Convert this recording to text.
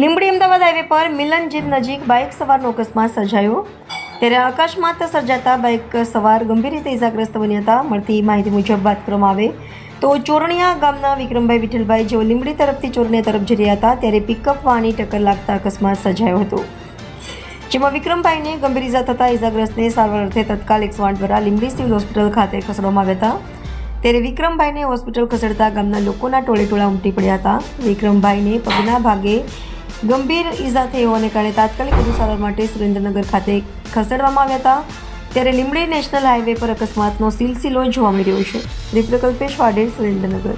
Limbdi Ahmedabad highway પર મિલનજીત નજીક bike સવારનો અકસ્માત સર્જાયો. ત્યારે અકસ્માત સર્જાતા બાઇક સવાર ગંભીર રીતે ઇજાગ્રસ્ત બન્યા હતા. મળતી માહિતી મુજબ વાત કરવામાં આવે તો ચોરણિયા ગામના વિક્રમભાઈ વિઠ્ઠલભાઈ જેઓ લીંબડી તરફથી ચોરણિયા તરફ જઈ રહ્યા હતા, ત્યારે પિકઅપ વાહની ટક્કર લાગતા અકસ્માત સર્જાયો હતો. જેમાં વિક્રમભાઈને ગંભીર ઇજા થતાં ઇજાગ્રસ્તને સારવાર અર્થે તત્કાલ એકસો આઠ દ્વારા લીંબડી સિવિલ હોસ્પિટલ ખાતે ખસેડવામાં આવ્યા હતા. ત્યારે વિક્રમભાઈને હોસ્પિટલ ખસેડતા ગામના લોકોના ટોળે ટોળા ઉમટી પડ્યા હતા. વિક્રમભાઈને પગના ભાગે ગંભીર ઈજા થઈ હોવાને કારણે તાત્કાલિક વધુ સારવાર માટે સુરેન્દ્રનગર ખાતે ખસેડવામાં આવ્યા હતા. ત્યારે લીમડી નેશનલ હાઈવે પર અકસ્માતનો સિલસિલો જોવા મળી રહ્યો છે. રિપ્રકલ્પેશ વાડેર સુરેન્દ્રનગર.